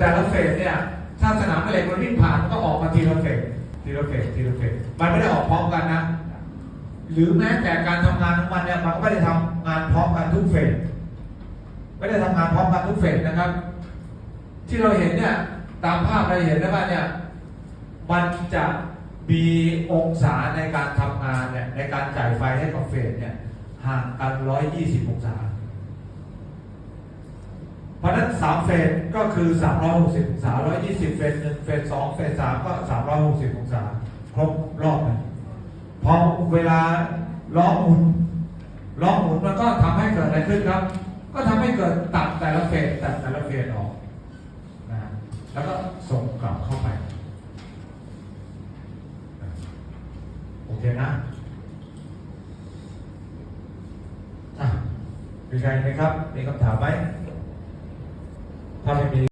แต่ละเฟสเนี่ยถ้าสนามแม่เหล็กมันวิ่งผ่านมันก็ออกมาทีละเฟสทีละเฟสทีละเฟสมันไม่ได้ออกพร้อมกันนะ หรือแม้แต่การทำงานของมันเนี่ยมันก็ไม่ได้ทำงานพร้อมกันทุกเฟสไม่ได้ทำงานพร้อมกันทุกเฟสนะครับ ที่เราเห็นเนี่ยตามภาพเราเห็นนะว่าเนี่ยมันจะมีองศาในการทำงานเนี่ยในการจ่ายไฟให้กับเฟสเนี่ยห่างกัน 120 องศา เพราะฉะนั้น3เฟสก็คือ360องศา120เฟส1เฟส2เฟส3ก็360องศาครบรอบหนึงพอเวลาล้อหมุนล้อหมุนมันก็ทำให้เกิดอะไรขึ้นครับ ก็ทำให้เกิดตัดแต่ละเฟสตัดแต่ละเฟสออกนะฮะแล้วก็ส่งกลับเข้าไปโอเคนะอะมีใครไหมครับ มีคำถามไหม